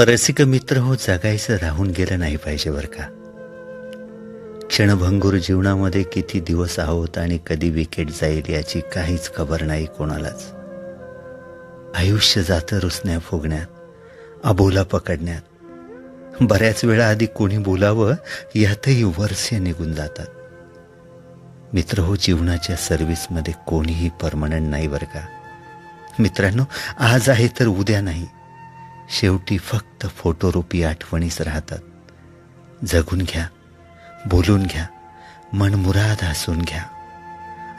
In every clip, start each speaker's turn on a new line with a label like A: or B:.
A: रसिक मित्र हो जगायचं राहून गेलं नाही पाहिजे बरं का? क्षणभंगूर जीवनामध्ये किती दिवस आहोत आणि कधी विकेट जाईल याची काहीच खबर नाही कोणालाच. आयुष्य जातं रुसण्या फुगण्यात अबोला पकडण्यात. बऱ्याच वेळा आधी कोणी बोलावं यातही वर्षे निघून जातात. मित्र हो जीवनाच्या सर्व्हिसमध्ये कोणीही परमनंट नाही बरं का? मित्रांनो आज आहे तर उद्या नाही. शेवटी फक्त फोटोरूपी आठवणीच राहतात. जगून घ्या बोलून घ्या मनमुराद हसून घ्या.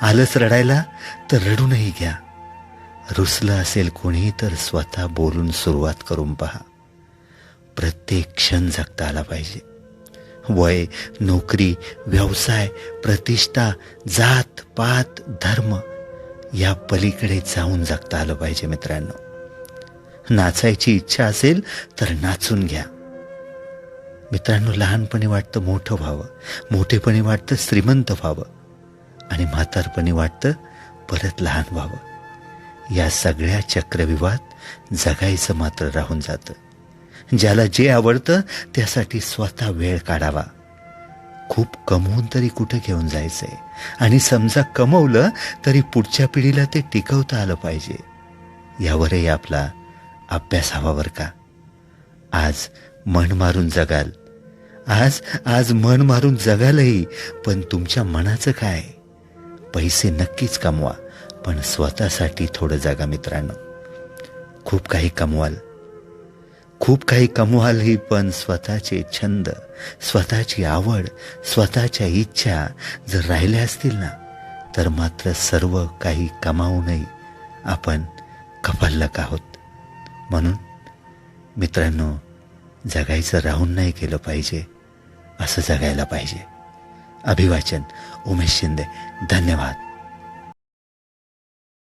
A: आलंच रडायला तर रडूनही घ्या. रुसलं असेल कोणी तर स्वतः बोलून सुरुवात करून पहा. प्रत्येक क्षण जगता आला पाहिजे. वय नोकरी व्यवसाय प्रतिष्ठा जात पात धर्म या पलीकडे जाऊन जगता आलं पाहिजे मित्रांनो. नाचायची इच्छा असेल तर नाचून घ्या. मित्रांनो लहानपणी वाटतं मोठं व्हावं मोठेपणी वाटतं श्रीमंत व्हावं आणि म्हातारपणी वाटतं परत लहान व्हावं. या सगळ्या चक्रविवाद जगायचं मात्र राहून जातं. ज्याला जे आवडतं त्यासाठी स्वतः वेळ काढावा. खूप कमवून तरी कुठं घेऊन जायचंय आणि समजा कमवलं तरी पुढच्या पिढीला ते टिकवता आलं पाहिजे. यावरही आपला अभ्यास हवा बरं का? आज मन मारून जगाल. आज आज मन मारून जगालही पण तुमच्या मनाचं काय? पैसे नक्कीच कमवा पण स्वतःसाठी थोडं जगा मित्रांनो. खूप काही कमवाल. खूप काही कमवालही पण स्वतःचे छंद स्वतःची आवड स्वतःच्या इच्छा जर राहिल्या असतील ना तर मात्र सर्व काही कमावूनही आपण कपालक आहोत. म्हणून मित्रांनो जगायचं राहून नाही केलं पाहिजे असं जगायला पाहिजे. अभिवाचन उमेश शिंदे धन्यवाद.